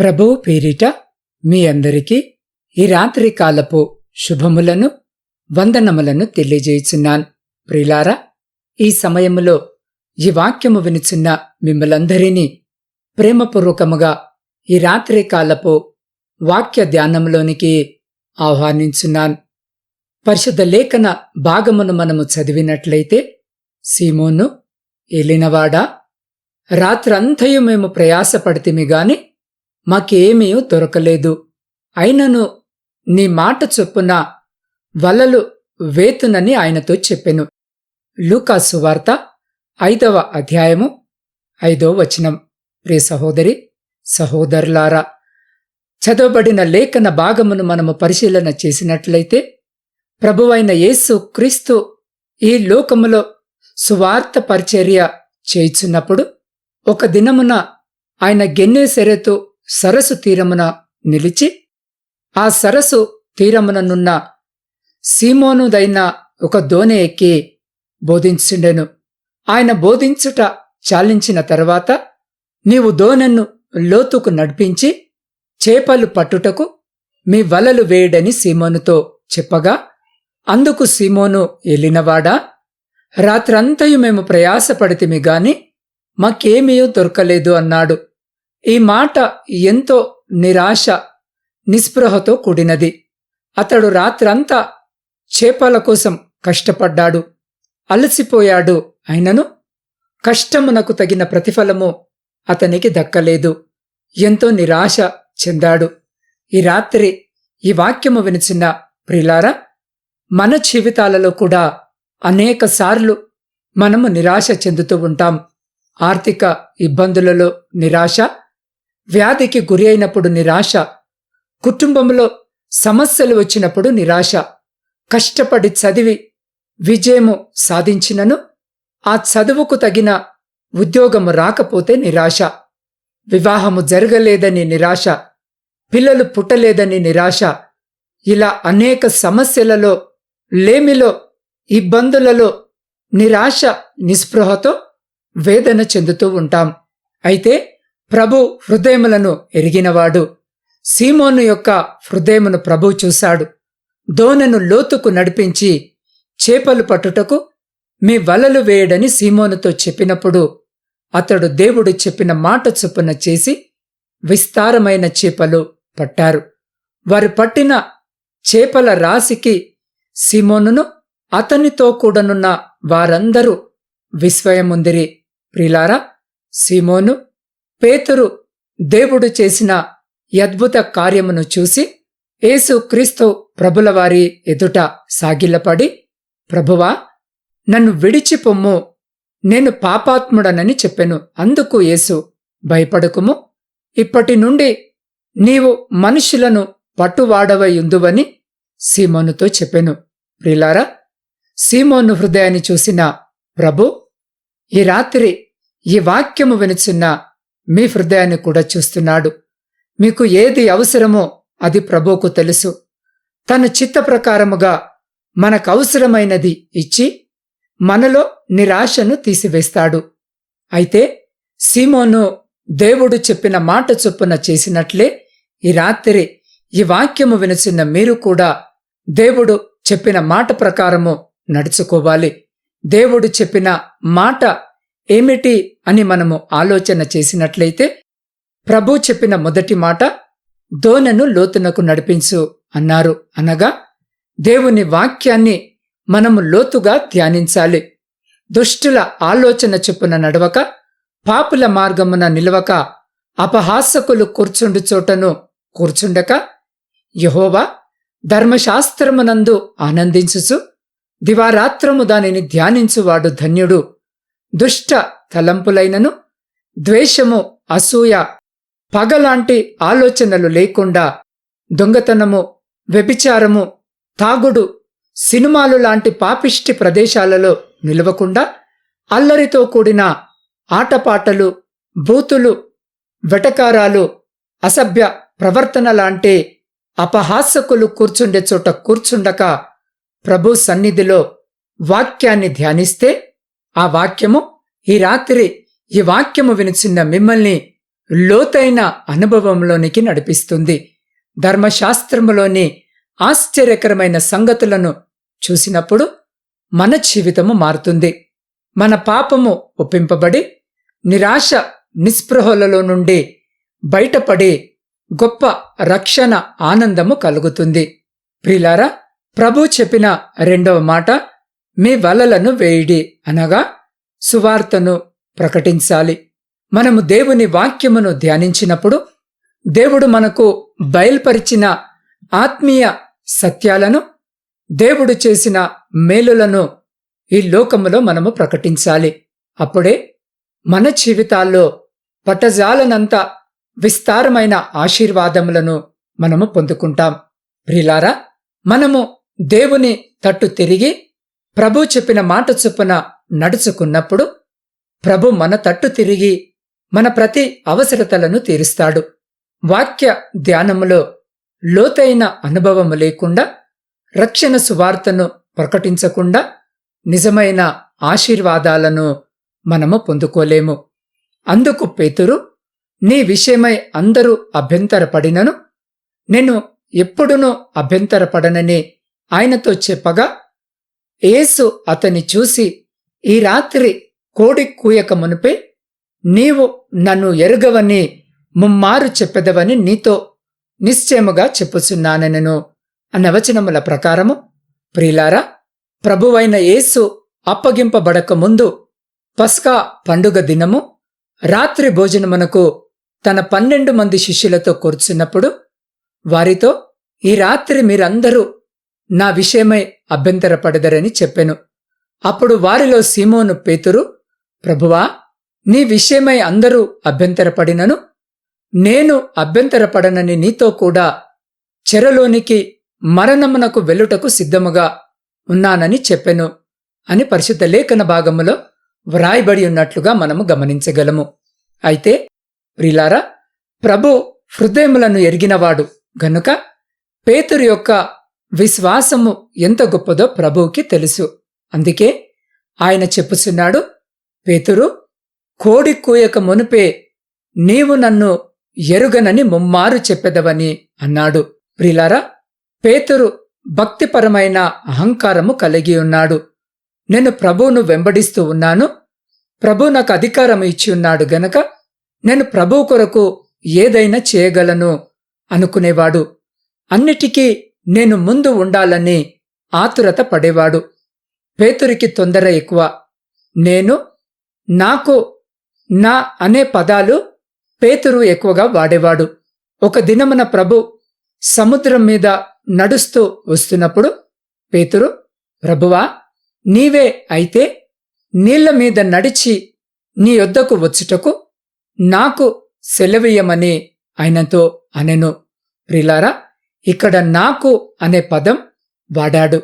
ప్రభువు పేరిట మీ అందరికీ ఈ రాత్రి కాలపు శుభములను వందనములను తెలియజేయుచున్నాను. ప్రిలారా ఈ సమయములో ఈ వాక్యము వినుచున్న మిమ్మలందరినీ ప్రేమపూర్వకముగా ఈ రాత్రి కాలపు వాక్య ధ్యానంలోనికి ఆహ్వానించున్నాను. పరిశుద్ధ లేఖన భాగమును మనము చదివినట్లయితే సీమోను ఏలినవాడా రాత్రంతయు మేము ప్రయాసపడితిమి గాని మాకేమీ దొరకలేదు. అయినను నీ మాట చొప్పున వలలు వేతునని ఆయనతో చెప్పెను. లూకాసు వార్త ఐదవ అధ్యాయము ఐదో వచనం. ప్రియ సహోదరి సహోదరులారా చదవబడిన లేఖన భాగమును మనము పరిశీలన చేసినట్లయితే ప్రభువైన యేసు క్రీస్తు ఈ లోకములో సువార్త పరిచర్య చేయుచున్నప్పుడు ఒక దినమున ఆయన గెన్నేసెరెతు సరస్సు తీరమున నిలిచి ఆ సరస్సు తీరముననున్న సీమోనుదైన ఒక దోణి ఎక్కి బోధించుండెను. ఆయన బోధించుట చాలించిన తర్వాత నీవు దోనెను లోతుకు నడిపించి చేపలు పట్టుటకు మీ వలలు వేయడని సీమోనుతో చెప్పగా అందుకు సీమోను ఎల్లినవాడా రాత్రంతయు మేము ప్రయాసపడితిమి గాని మాకేమీ దొరకలేదు అన్నాడు. ఈ మాట ఎంతో నిరాశ నిస్పృహతో కూడినది. అతడు రాత్రంతా చేపల కోసం కష్టపడ్డాడు అలసిపోయాడు అయినను కష్టమునకు తగిన ప్రతిఫలము అతనికి దక్కలేదు. ఎంతో నిరాశ చెందాడు. ఈ రాత్రి ఈ వాక్యము వినిచిన ప్రిలారా మన జీవితాలలో కూడా అనేకసార్లు మనము నిరాశ చెందుతూ ఉంటాం. ఆర్థిక ఇబ్బందులలో నిరాశ వ్యాధికి గురి అయినప్పుడు నిరాశ కుటుంబంలో సమస్యలు వచ్చినప్పుడు నిరాశ కష్టపడి చదివి విజయము సాధించినను ఆ చదువుకు తగిన ఉద్యోగము రాకపోతే నిరాశ. వివాహము జరగలేదని నిరాశ పిల్లలు పుట్టలేదని నిరాశ. ఇలా అనేక సమస్యలలో లేమిలో ఇబ్బందులలో నిరాశ నిస్పృహతో వేదన చెందుతూ ఉంటాం. అయితే ప్రభు హృదయములను ఎరిగినవాడు. సీమోను యొక్క హృదయమును ప్రభు చూశాడు. దోనను లోతుకు నడిపించి చేపలు పట్టుటకు మీ వలలు వేయడని సీమోనుతో చెప్పినప్పుడు అతడు దేవుడు చెప్పిన మాట చొప్పున చేసి విస్తారమైన చేపలు పట్టారు. వారు పట్టిన చేపల రాశికి సీమోనును అతనితో కూడనున్న వారందరూ విస్వయముందిరి ప్రిలారా సీమోను పేతురు దేవుడు చేసిన అద్భుత కార్యమును చూసి యేసు క్రీస్తు ప్రభులవారి ఎదుట సాగిల్లపడి ప్రభువా నన్ను విడిచి పొమ్ము నేను పాపాత్ముడనని చెప్పెను అందుకు యేసు భయపడకుము. ఇప్పటి నుండి నీవు మనుషులను పట్టువాడవయుందువని సీమోనుతో చెప్పెను. ప్రిలారా సీమోను హృదయాన్ని చూసిన ప్రభు ఈ రాత్రి ఈ వాక్యము వినుచున్న మీ హృదయాన్ని కూడా చూస్తున్నాడు. మీకు ఏది అవసరమో అది ప్రభువుకు తెలుసు. తన చిత్త ప్రకారముగా మనకు అవసరమైనది ఇచ్చి మనలో నిరాశను తీసివేస్తాడు. అయితే సీమోను దేవుడు చెప్పిన మాట చొప్పున చేసినట్లే ఈ రాత్రి ఈ వాక్యము వినిచిన మీరు కూడా దేవుడు చెప్పిన మాట ప్రకారము నడుచుకోవాలి. దేవుడు చెప్పిన మాట ఏమిటి? అని మనము ఆలోచన చేసినట్లయితే ప్రభు చెప్పిన మొదటి మాట దోనను లోతునకు నడిపించు అన్నారు. అనగా దేవుని వాక్యాన్ని మనము లోతుగా ధ్యానించాలి. దుష్టుల ఆలోచన చొప్పున నడవక పాపుల మార్గమున నిలవక అపహాసకులు కూర్చుండు చోటను కూర్చుండక యహోవా ధర్మశాస్త్రమునందు ఆనందించుచు దివారాత్రము దానిని ధ్యానించువాడు ధన్యుడు. దుష్ట తలంపులైనను ద్వేషము అసూయ పగలాంటి ఆలోచనలు లేకుండా దొంగతనము వ్యభిచారము తాగుడు సినిమాలు లాంటి పాపిష్టి ప్రదేశాలలో నిలవకుండా అల్లరితో కూడిన ఆటపాటలు బూతులు వెటకారాలు అసభ్య ప్రవర్తన లాంటి అపహాసకులు కూర్చుండే చోట కూర్చుండక ప్రభు సన్నిధిలో వాక్యాన్ని ధ్యానిస్తే ఆ వాక్యము ఈ రాత్రి ఈ వాక్యము వినిచిన మిమ్మల్ని లోతైన అనుభవంలోనికి నడిపిస్తుంది. ధర్మశాస్త్రములోని ఆశ్చర్యకరమైన సంగతులను చూసినప్పుడు మన జీవితము మారుతుంది. మన పాపము ఒప్పింపబడి నిరాశ నిస్పృహలలో నుండి బయటపడి గొప్ప రక్షణ ఆనందము కలుగుతుంది. ప్రిలారా ప్రభు చెప్పిన రెండవ మాట మీ వలలను వేయిడి అనగా సువార్తను ప్రకటించాలి. మనము దేవుని వాక్యమును ధ్యానించినప్పుడు దేవుడు మనకు బయల్పరిచిన ఆత్మీయ సత్యాలను దేవుడు చేసిన మేలులను ఈ లోకములో మనము ప్రకటించాలి. అప్పుడే మన జీవితాల్లో పట్టజాలనంత విస్తారమైన ఆశీర్వాదములను మనము పొందుకుంటాం. ప్రిలారా మనము దేవుని తట్టు తిరిగి ప్రభు చెప్పిన మాట చొప్పున నడుచుకున్నప్పుడు ప్రభు మన తట్టు తిరిగి మన ప్రతి అవసరతలను తీరుస్తాడు. వాక్య ధ్యానములో లోతైన అనుభవము లేకుండా రక్షణ సువార్తను ప్రకటించకుండా నిజమైన ఆశీర్వాదాలను మనము పొందుకోలేము. అందుకు పేతురు నీ విషయమై అందరూ అభ్యంతరపడినను నేను ఎప్పుడునూ అభ్యంతరపడనని ఆయనతో చెప్పగా యేసు అతని చూసి ఈ రాత్రి కోడి కూయక మునిపే నీవు నన్ను ఎరుగవని ముమ్మారు చెప్పెదవని నీతో నిశ్చయముగా చెప్పుచున్నానెనను అన్న వచనముల ప్రకారము. ప్రియులారా ప్రభువైన యేసు అప్పగింపబడక ముందు పస్కా పండుగ దినము రాత్రి భోజనమునకు తన పన్నెండు మంది శిష్యులతో కూర్చున్నప్పుడు వారితో ఈ రాత్రి మీరందరూ నా విషయమై అభ్యంతరపడదరని చెప్పెను. అప్పుడు వారిలో సీమోను పేతురు ప్రభువా నీ విషయమై అందరూ అభ్యంతరపడినను నేను అభ్యంతరపడనని నీతో కూడా చెరలోనికి మరణమునకు వెలుటకు సిద్ధముగా ఉన్నానని చెప్పెను అని పరిశుద్ధ లేఖన భాగములో వ్రాయబడి ఉన్నట్లుగా మనము గమనించగలము. అయితే ప్రిలారా ప్రభు హృదయములను ఎరిగినవాడు గనుక పేతురు యొక్క విశ్వాసము ఎంత గొప్పదో ప్రభువుకి తెలుసు. అందుకే ఆయన చెప్పుచున్నాడు పేతురు కోడి కూయక మునుపే నీవు నన్ను ఎరుగనని ముమ్మారు చెప్పెదవని అన్నాడు. ప్రిలారా పేతురు భక్తిపరమైన అహంకారము కలిగి ఉన్నాడు. నేను ప్రభువును వెంబడిస్తూ ఉన్నాను. ప్రభు నాకు అధికారం ఇచ్చి ఉన్నాడు గనక నేను ప్రభు కొరకు ఏదైనా చేయగలను అనుకునేవాడు. అన్నిటికీ నేను ముందు ఉండాలని ఆతురత పడేవాడు. పేతురికి తొందర ఎక్కువ. నేను నాకు నా అనే పదాలు పేతురు ఎక్కువగా వాడేవాడు. ఒక దినమున ప్రభు సముద్రం మీద నడుస్తూ వస్తున్నప్పుడు పేతురు ప్రభువా నీవే అయితే నీళ్ళ మీద నడిచి నీ యొద్దకు వచ్చుటకు నాకు సెలవీయమని ఆయనతో అనెను. ప్రిలారా ఇక్కడ నాకు అనే పదం వాడాడు.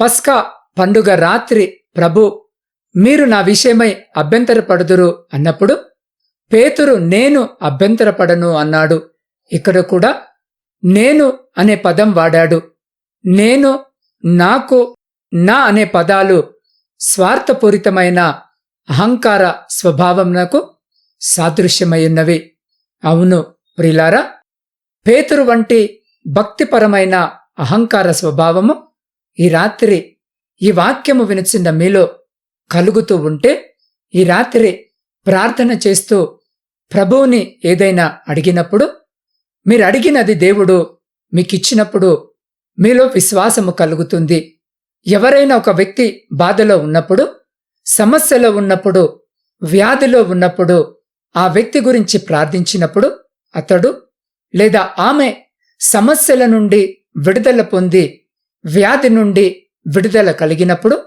పస్కా పండుగ రాత్రి ప్రభు మీరు నా విషయమై అభ్యంతరపడుదురు అన్నప్పుడు పేతురు నేను అభ్యంతరపడను అన్నాడు. ఇక్కడ కూడా నేను అనే పదం వాడాడు. నేను నాకు నా అనే పదాలు స్వార్థపూరితమైన అహంకార స్వభావంనకు సాదృశ్యమయ్యున్నవి అవును ప్రిలారా పేతురు వంటి భక్తిపరమైన అహంకార స్వభావము ఈ రాత్రి ఈ వాక్యము వినిచిన మీలో కలుగుతూ ఉంటే ఈ రాత్రి ప్రార్థన చేస్తూ ప్రభువుని ఏదైనా అడిగినప్పుడు మీరు అడిగినది దేవుడు మీకిచ్చినప్పుడు మీలో విశ్వాసము కలుగుతుంది. ఎవరైనా ఒక వ్యక్తి బాధలో ఉన్నప్పుడు సమస్యలో ఉన్నప్పుడు వ్యాధిలో ఉన్నప్పుడు ఆ వ్యక్తి గురించి ప్రార్థించినప్పుడు అతడు లేదా ఆమె సమస్యల నుండి విడుదల పొంది వ్యాధి నుండి విడుదల కలిగినప్పుడు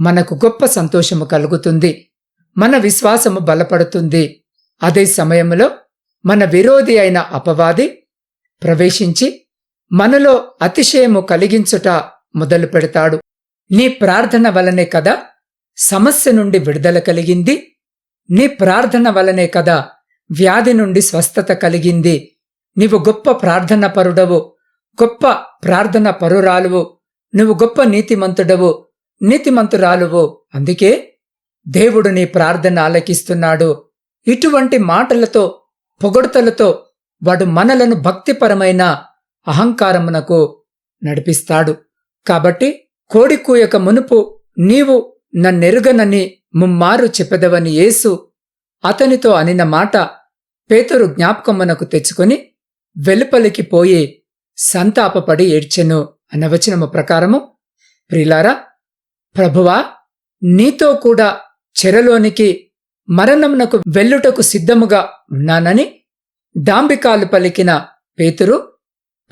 మనకు గొప్ప సంతోషము కలుగుతుంది. మన విశ్వాసము బలపడుతుంది. అదే సమయంలో మన విరోధి అయిన అపవాది ప్రవేశించి మనలో అతిశయము కలిగించుట మొదలు పెడతాడు. నీ ప్రార్థన వలనే కదా సమస్య నుండి విడుదల కలిగింది. నీ ప్రార్థన వలనే కదా వ్యాధి నుండి స్వస్థత కలిగింది. నీవు గొప్ప ప్రార్థన పరుడవు గొప్ప ప్రార్థన పరురాలువు నువ్వు గొప్ప నీతిమంతుడవు నీతిమంతురాలువు. అందుకే దేవుడు నీ ప్రార్థన ఆలకిస్తున్నాడు. ఇటువంటి మాటలతో పొగడ్తలతో వాడు మనలను భక్తిపరమైన అహంకారమునకు నడిపిస్తాడు. కాబట్టి కోడి కూయక మునుపు నీవు నన్నెరుగనని ముమ్మారు చెప్పెదవని యేసు అతనితో అనిన మాట పేతురు జ్ఞాపకమునకు తెచ్చుకుని వెలుపలికి పోయి సంతాపపడి ఏడ్చెను. అన్న వచనము ప్రకారము ప్రిలారా ప్రభువా నీతో కూడా చెరలోనికి మరణమునకు వెల్లుటకు సిద్ధముగా ఉన్నానని డాంబికాలు పలికిన పేతురు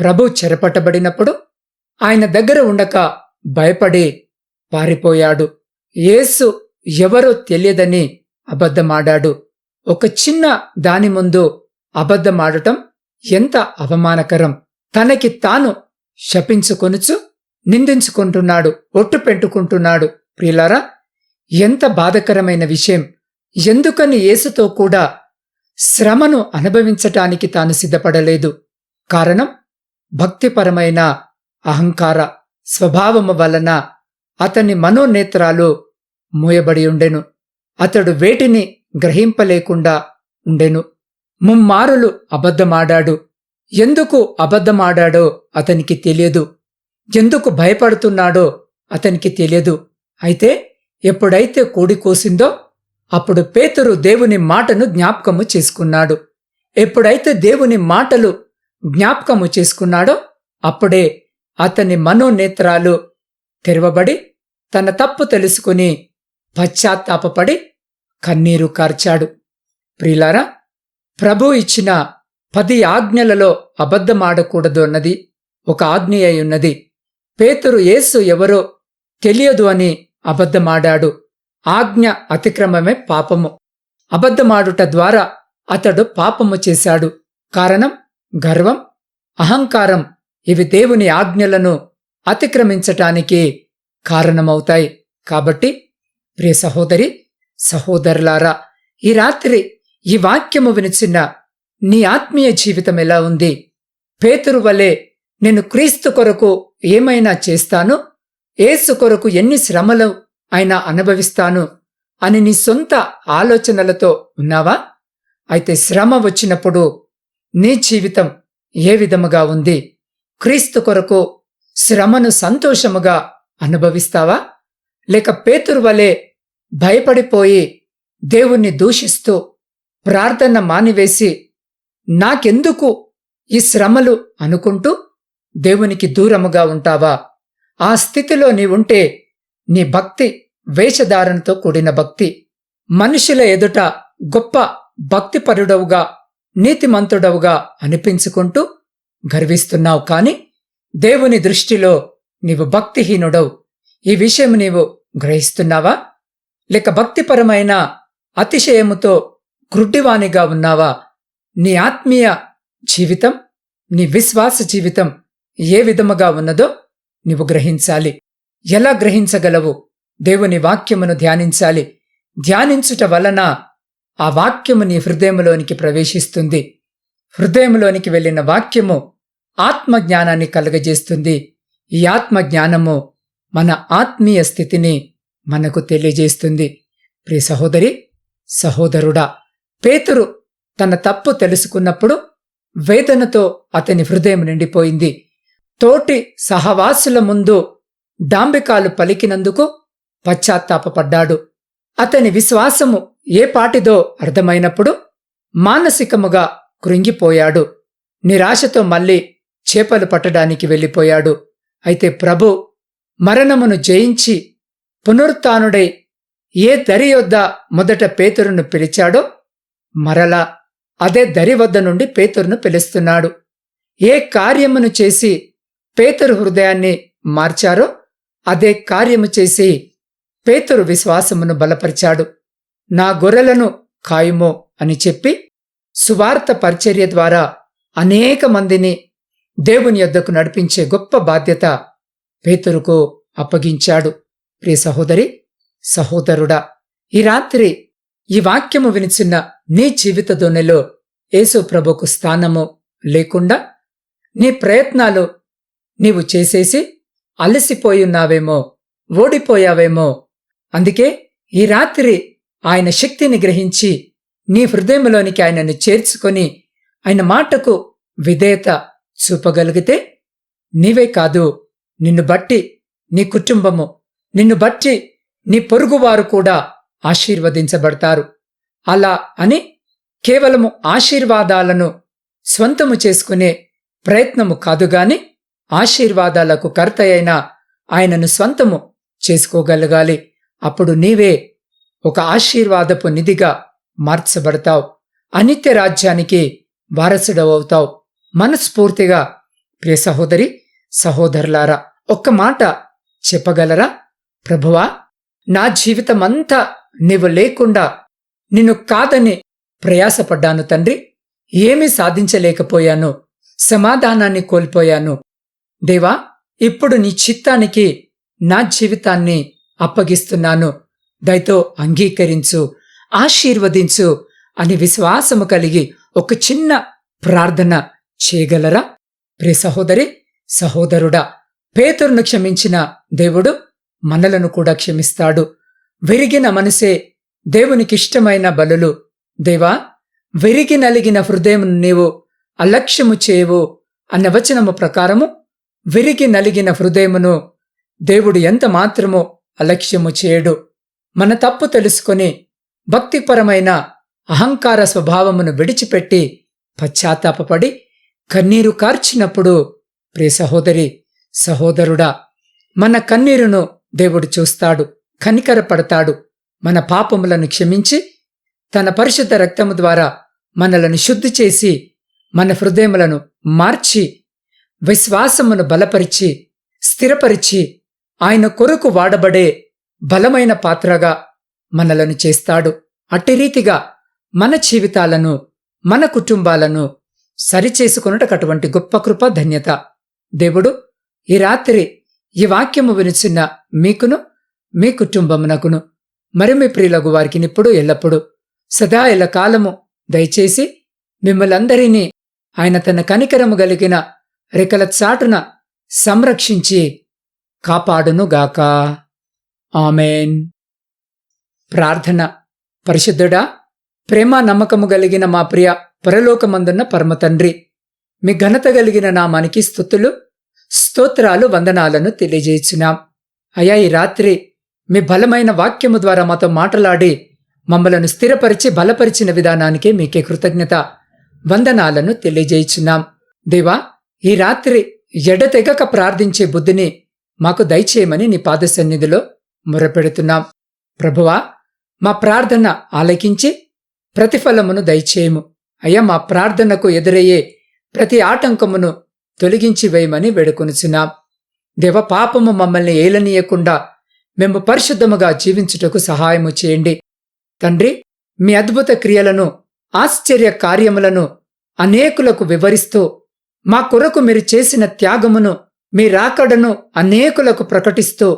ప్రభు చెరపట్టబడినప్పుడు ఆయన దగ్గర ఉండక భయపడి పారిపోయాడు. యేసు ఎవరో తెలియదని అబద్ధమాడాడు. ఒక చిన్న దాని ముందు అబద్ధమాడటం ఎంత అవమానకరం. తనకి తాను శపించుకొనుచు నిందించుకుంటున్నాడు ఒట్టు పెట్టుకుంటున్నాడు. ప్రియులారా ఎంత బాధకరమైన విషయం. ఎందుకని యేసుతో కూడా శ్రమను అనుభవించటానికి తాను సిద్ధపడలేదు? కారణం భక్తిపరమైన అహంకార స్వభావము వలన అతని మనోనేత్రాలు మూయబడి ఉండెను. అతడు వేటిని గ్రహింపలేకుండా ఉండెను. ముమ్మారులు అబద్ధమాడాడు. ఎందుకు అబద్ధమాడాడో అతనికి తెలియదు. ఎందుకు భయపడుతున్నాడో అతనికి తెలియదు. అయితే ఎప్పుడైతే కోడి కోసిందో అప్పుడు పేతురు దేవుని మాటను జ్ఞాపకము చేసుకున్నాడు. ఎప్పుడైతే దేవుని మాటలు జ్ఞాపకము చేసుకున్నాడో అప్పుడే అతని మనోనేత్రాలు తెరవబడి తన తప్పు తెలుసుకుని పశ్చాత్తాపపడి కన్నీరు కార్చాడు. ప్రిలారా ప్రభు ఇచ్చిన పది ఆజ్ఞలలో అబద్ధమాడకూడదు అన్నది ఒక ఆజ్ఞ ఉన్నది. పేతురు యేసు ఎవరో తెలియదు అని అబద్ధమాడాడు. ఆజ్ఞ అతిక్రమమే పాపము. అబద్ధమాడుట ద్వారా అతడు పాపము చేశాడు. కారణం గర్వం అహంకారం ఇవి దేవుని ఆజ్ఞలను అతిక్రమించటానికి కారణమవుతాయి. కాబట్టి ప్రియ సహోదరి సహోదరులారా ఈ రాత్రి ఈ వాక్యము వినిచిన నీ ఆత్మీయ జీవితం ఎలా ఉంది? పేతురు వలె నేను క్రీస్తు కొరకు ఏమైనా చేస్తాను? ఏసు కొరకు ఎన్ని శ్రమలు అయినా అనుభవిస్తాను? అని నీ సొంత ఆలోచనలతో ఉన్నావా? అయితే శ్రమ వచ్చినప్పుడు నీ జీవితం ఏ విధముగా ఉంది? క్రీస్తు కొరకు శ్రమను సంతోషముగా అనుభవిస్తావా? లేక పేతురు వలె భయపడిపోయి దేవుణ్ణి దూషిస్తూ ప్రార్థన మానివేసి నాకెందుకు ఈ శ్రమలు అనుకుంటూ దేవునికి దూరముగా ఉంటావా? ఆ స్థితిలో నీవుంటే నీ భక్తి వేషధారణతో కూడిన భక్తి మనుషుల ఎదుట గొప్ప భక్తిపరుడవుగా నీతిమంతుడవుగా అనిపించుకుంటూ గర్విస్తున్నావు కాని దేవుని దృష్టిలో నీవు భక్తిహీనుడవు. ఈ విషయం నీవు గ్రహిస్తున్నావా? లేక భక్తిపరమైన అతిశయముతో గ్రుడ్డివానిగా ఉన్నావా? నీ ఆత్మీయ జీవితం నీ విశ్వాస జీవితం ఏ విధముగా ఉన్నదో నీవు గ్రహించాలి. ఎలా గ్రహించగలవు? దేవుని వాక్యమును ధ్యానించాలి. ధ్యానించుట వలన ఆ వాక్యము నీ హృదయములోనికి ప్రవేశిస్తుంది. హృదయములోనికి వెళ్ళిన వాక్యము ఆత్మజ్ఞానాన్ని కలుగజేస్తుంది. ఈ ఆత్మజ్ఞానము మన ఆత్మీయ స్థితిని మనకు తెలియజేస్తుంది. ప్రియ సహోదరి సహోదరుడా పేతురు తన తప్పు తెలుసుకున్నప్పుడు వేదనతో అతని హృదయం నిండిపోయింది. తోటి సహవాసుల ముందు డాంబికాలు పలికినందుకు పశ్చాత్తాపపడ్డాడు. అతని విశ్వాసము ఏ పాటిదో అర్థమైనప్పుడు మానసికముగా కృంగిపోయాడు. నిరాశతో మళ్ళీ చేపలు పట్టడానికి వెళ్ళిపోయాడు. అయితే ప్రభు మరణమును జయించి పునరుత్డై ఏ దరి యొద్ద మొదట పేతురును పిలిచాడో మరలా అదే దరి వద్ద నుండి పేతురును పిలుస్తున్నాడు. ఏ కార్యమును చేసి పేతురు హృదయాన్ని మార్చారో అదే కార్యము చేసి పేతురు విశ్వాసమును బలపరిచాడు. నా గొర్రెలను కాయుమో అని చెప్పి సువార్త పరిచర్య ద్వారా అనేక మందిని దేవుని యొద్దకు నడిపించే గొప్ప బాధ్యత పేతురుకు అప్పగించాడు. ప్రియ సహోదరి సహోదరుడా ఈ రాత్రి ఈ వాక్యము వినిచిన్న నీ జీవిత దోణిలో యేసు ప్రభుకు స్థానము లేకుండా నీ ప్రయత్నాలు నీవు చేసేసి అలసిపోయున్నావేమో ఓడిపోయావేమో. అందుకే ఈ రాత్రి ఆయన శక్తిని గ్రహించి నీ హృదయంలోనికి ఆయనను చేర్చుకొని ఆయన మాటకు విధేయత చూపగలిగితే నీవే కాదు నిన్ను బట్టి నీ కుటుంబము నిన్ను బట్టి నీ పొరుగువారు కూడా ఆశీర్వదించబడతారు. అలా అని కేవలము ఆశీర్వాదాలను స్వంతము చేసుకునే ప్రయత్నము కాదుగాని ఆశీర్వాదాలకు కర్త అయిన ఆయనను స్వంతము చేసుకోగలగాలి. అప్పుడు నీవే ఒక ఆశీర్వాదపు నిధిగా మార్చబడతావు. అనిత్య రాజ్యానికి వారసుడవవుతావు మనస్ఫూర్తిగా ప్రియ సహోదరి సహోదరులారా ఒక్క మాట చెప్పగలరా? ప్రభువా నా జీవితమంతా నీవు లేకుండా నిన్ను కాదని ప్రయాసపడ్డాను తండ్రి. ఏమీ సాధించలేకపోయాను. సమాధానాన్ని కోల్పోయాను. దేవా ఇప్పుడు నీ చిత్తానికి నా జీవితాన్ని అప్పగిస్తున్నాను. దయతో అంగీకరించు ఆశీర్వదించు అని విశ్వాసము కలిగి ఒక చిన్న ప్రార్థన చేయగలరా? ప్రే సహోదరి సహోదరుడా పేతురును క్షమించిన దేవుడు మనలను కూడా క్షమిస్తాడు. విరిగిన మనసే దేవునికిష్టమైన బలులు. దేవా విరిగి నలిగిన హృదయం నీవు అలక్ష్యము చేయవు అన్న వచనము ప్రకారము విరిగి నలిగిన హృదయమును దేవుడు ఎంత మాత్రమో అలక్ష్యము చేయడు. మన తప్పు తెలుసుకొని భక్తిపరమైన అహంకార స్వభావమును విడిచిపెట్టి పశ్చాత్తాపడి కన్నీరు కార్చినప్పుడు ప్రియ సహోదరి సహోదరుడా మన కన్నీరును దేవుడు చూస్తాడు. కనికరపడతాడు. మన పాపములను క్షమించి తన పరిశుద్ధ రక్తము ద్వారా మనలను శుద్ధి చేసి మన హృదయములను మార్చి విశ్వాసమును బలపరిచి స్థిరపరిచి ఆయన కొరకు వాడబడే బలమైన పాత్రగా మనలను చేస్తాడు. అట్టి రీతిగా మన జీవితాలను మన కుటుంబాలను సరిచేసుకొనుటకు అటువంటి గొప్ప కృప ధన్యత. దేవుడు ఈ రాత్రి ఈ వాక్యము వినిచిన మీకును మీ కుటుంబమునకును మరి మీ ప్రియులకు వారికి ఇప్పుడు ఎల్లప్పుడూ సదా ఎల్ల కాలము దయచేసి మిమ్మలందరినీ ఆయన తన కనికరము గలిగిన రెక్కల చాటున సంరక్షించి కాపాడునుగాక. ఆమెన్. ప్రార్థన పరిశుద్ధుడా ప్రేమ నమ్మకము కలిగిన మా ప్రియ పరలోకమందున్న పరమతండ్రి మీ ఘనత కలిగిన నామానికి స్థుతులు స్తోత్రాలు వందనాలను తెలియజేయుచున్నాం. అయా ఈ రాత్రి మీ బలమైన వాక్యము ద్వారా మాతో మాట్లాడి మమ్మలను స్థిరపరిచి బలపరిచిన విధానానికి మీకే కృతజ్ఞత వందనాలను తెలియజేయుచున్నాం. దేవా ఈ రాత్రి ఎడతెగక ప్రార్థించే బుద్ధిని మాకు దయచేయమని నీ పాద సన్నిధిలో మొరపెడుతున్నాం. ప్రభువా మా ప్రార్థన ఆలకించి ప్రతిఫలమును దయచేయము. అయ్యా మా ప్రార్థనకు ఎదురయ్యే ప్రతి ఆటంకమును తొలగించి వేయమని వేడుకొనుచున్నాం. దేవ పాపము మమ్మల్ని ఏలనీయకుండా మేము పరిశుద్ధముగా జీవించుటకు సహాయము చేయండి. తండ్రి మీ అద్భుత క్రియలను ఆశ్చర్య కార్యములను అనేకులకు వివరిస్తూ మా కొరకు మీరు చేసిన త్యాగమును మీ రాకడను అనేకులకు ప్రకటిస్తూ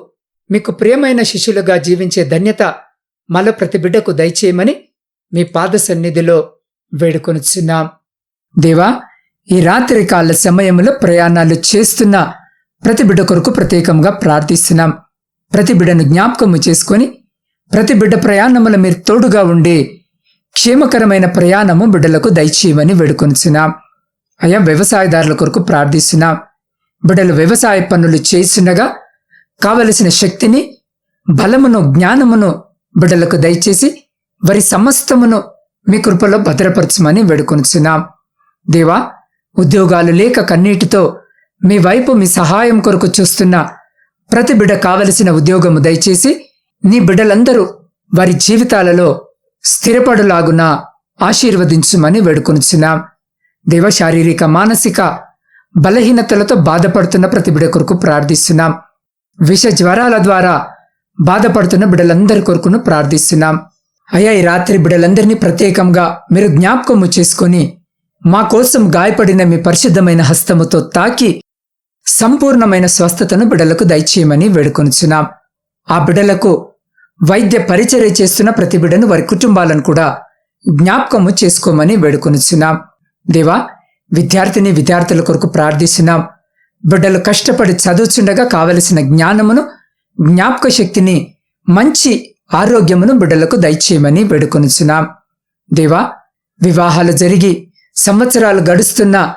మీకు ప్రియమైన శిష్యులుగా జీవించే ధన్యత మల ప్రతి బిడ్డకు దయచేయమని మీ పాద సన్నిధిలో వేడుకొనుచున్నాం. దేవా ఈ రాత్రి కాల సమయంలో ప్రయాణాలు చేస్తున్న ప్రతి బిడ్డ కొరకు ప్రత్యేకంగా ప్రార్థిస్తున్నాం. ప్రతి బిడ్డను జ్ఞాపకము చేసుకొని ప్రతి బిడ్డ ప్రయాణముల మీరు తోడుగా ఉండి క్షేమకరమైన ప్రయాణము బిడ్డలకు దయచేయమని వేడుకొనిచున్నాం అయా వ్యవసాయదారుల కొరకు ప్రార్థిస్తున్నాం. బిడ్డలు వ్యవసాయ పనులు చేస్తుండగా కావలసిన శక్తిని బలమును జ్ఞానమును బిడ్డలకు దయచేసి వారి సమస్తమును మీ కృపలో భద్రపరచమని వేడుకొనిచున్నాం దేవా ఉద్యోగాలు లేక కన్నీటితో మీ వైపు మీ సహాయం కొరకు చూస్తున్న ప్రతి బిడ్డ కావలసిన ఉద్యోగము దయచేసి నీ బిడ్డలందరూ వారి జీవితాలలో స్థిరపడులాగున ఆశీర్వదించుమని వేడుకొనిచున్నాం. దేవ శారీరక మానసిక బలహీనతలతో బాధపడుతున్న ప్రతి బిడ కొరకు ప్రార్థిస్తున్నాం. విష జ్వరాల ద్వారా బాధపడుతున్న బిడలందరి కొరకును ప్రార్థిస్తున్నాం. అయ్యా ఈ రాత్రి బిడలందరినీ ప్రత్యేకంగా మీరు జ్ఞాపకము చేసుకొని మా కోసం గాయపడిన మీ పరిశుద్ధమైన హస్తముతో తాకి సంపూర్ణమైన స్వస్థతను బిడలకు దయచేయమని వేడుకొనుచున్నాం. ఆ బిడ్డలకు వైద్య పరిచర్య చేస్తున్న ప్రతి బిడ్డను వారి కుటుంబాలను కూడా జ్ఞాపకము చేసుకోమని వేడుకొనుచున్నాం. దేవా విద్యార్థిని విద్యార్థుల కొరకు ప్రార్థిస్తున్నాం. బిడ్డలు కష్టపడి చదువుచుండగా కావలసిన జ్ఞానమును జ్ఞాపక శక్తిని మంచి ఆరోగ్యమును బిడ్డలకు దయచేయమని వేడుకొనుచున్నాం. దేవా వివాహాలు జరిగి సంవత్సరాలు గడుస్తున్న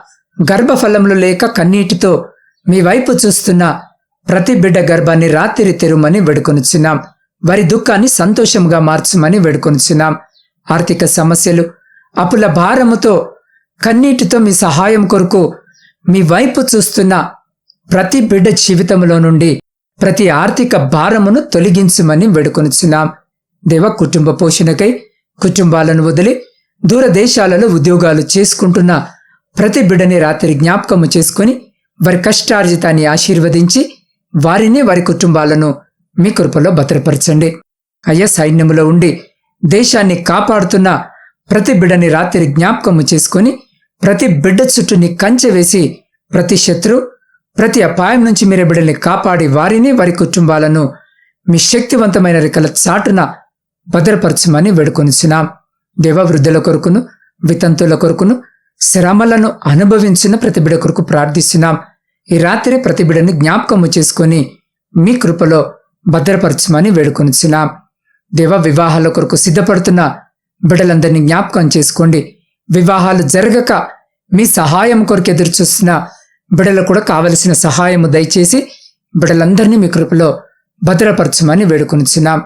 గర్భఫలములు లేక కన్నీటితో మీ వైపు చూస్తున్న ప్రతి బిడ్డ గర్భాన్ని రాత్రి తెరుమని వేడుకొనిచ్చినాం వారి దుఃఖాన్ని సంతోషంగా మార్చమని వేడుకొనిచ్చినాం ఆర్థిక సమస్యలు అప్పుల భారముతో కన్నీటితో మీ సహాయం కొరకు మీ వైపు చూస్తున్న ప్రతి బిడ్డ జీవితంలో నుండి ప్రతి ఆర్థిక భారమును తొలగించమని వేడుకొనిచ్చినాం దేవ కుటుంబ పోషణకై కుటుంబాలను వదిలి దూరదేశాలలో ఉద్యోగాలు చేసుకుంటున్న ప్రతి బిడ్డని రాత్రి జ్ఞాపకము చేసుకొని వారి కష్టార్జితాన్ని ఆశీర్వదించి వారిని వారి కుటుంబాలను మీ కృపలో భద్రపరచండి. అయ్యా సైన్యములో ఉండి దేశాన్ని కాపాడుతున్న ప్రతి బిడ్డని రాత్రి జ్ఞాపకము చేసుకొని ప్రతి బిడ్డ చుట్టూని కంచె వేసి ప్రతి శత్రు ప్రతి అపాయం నుంచి మీరే బిడ్డల్ని కాపాడి వారిని వారి కుటుంబాలను మీ శక్తివంతమైన రెక్కల చాటున భద్రపరచమని వేడుకొనిచున్నాం. దేవ వృద్ధుల కొరకును వితంతుల కొరకును శ్రమలను అనుభవించిన ప్రతి బిడ కొరకు ప్రార్థిస్తున్నాం. ఈ రాత్రి ప్రతి బిడని జ్ఞాపకము చేసుకొని మీ కృపలో భద్రపరచమని వేడుకొనిచున్నాం. దేవ వివాహాల కొరకు సిద్ధపడుతున్న బిడలందరినీ జ్ఞాపకం చేసుకోండి. వివాహాలు జరగక మీ సహాయం కొరకు ఎదురు చూస్తున్న బిడలకు కూడా కావలసిన సహాయము దయచేసి బిడలందరినీ మీ కృపలో భద్రపరచమని వేడుకొనిచున్నాం.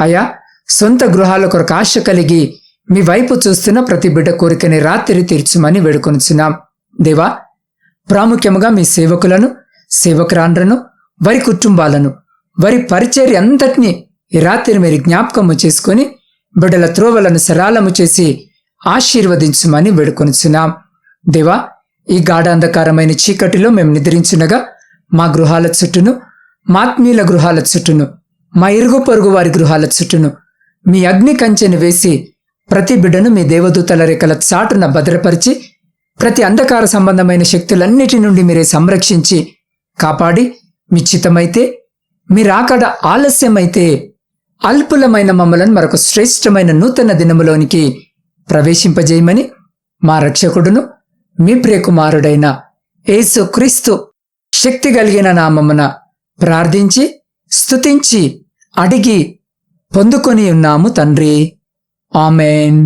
అయా సొంత గృహాల కొరకు ఆశ కలిగి మీ వైపు చూస్తున్న ప్రతి బిడ్డ కోరికని రాత్రి తీర్చుమని వేడుకొనిచున్నాం. దేవా ప్రాముఖ్యముగా మీ సేవకులను సేవకురాండ్రను వారి కుటుంబాలను వారి పరిచర్య అంతటినీ ఈ రాత్రి మీరు జ్ఞాపకము చేసుకొని బిడ్డల త్రోవలను సరాలము చేసి ఆశీర్వదించుమని వేడుకొనిచున్నాం. దేవా ఈ గాఢాంధకారమైన చీకటిలో మేము నిద్రించునగా మా గృహాల చుట్టూను మాత్మీయుల గృహాల చుట్టూను మా ఇరుగు పొరుగు వారి గృహాల చుట్టూను మీ అగ్ని కంచెను వేసి ప్రతి బిడ్డను మీ దేవదూతల రేఖల చాటున భద్రపరిచి ప్రతి అంధకార సంబంధమైన శక్తులన్నిటి నుండి మీరే సంరక్షించి కాపాడి నిశ్చితమైతే మీరాకడ ఆలస్యమైతే అల్పులమైన మమ్మలను మరొక శ్రేష్టమైన నూతన దినములోనికి ప్రవేశింపజేయమని మా రక్షకుడును మీ ప్రియకుమారుడైన యేసు క్రీస్తు శక్తి కలిగిన నామమున ప్రార్థించి స్తుతించి అడిగి పొందుకొని ఉన్నాము తండ్రి. ఆమెన్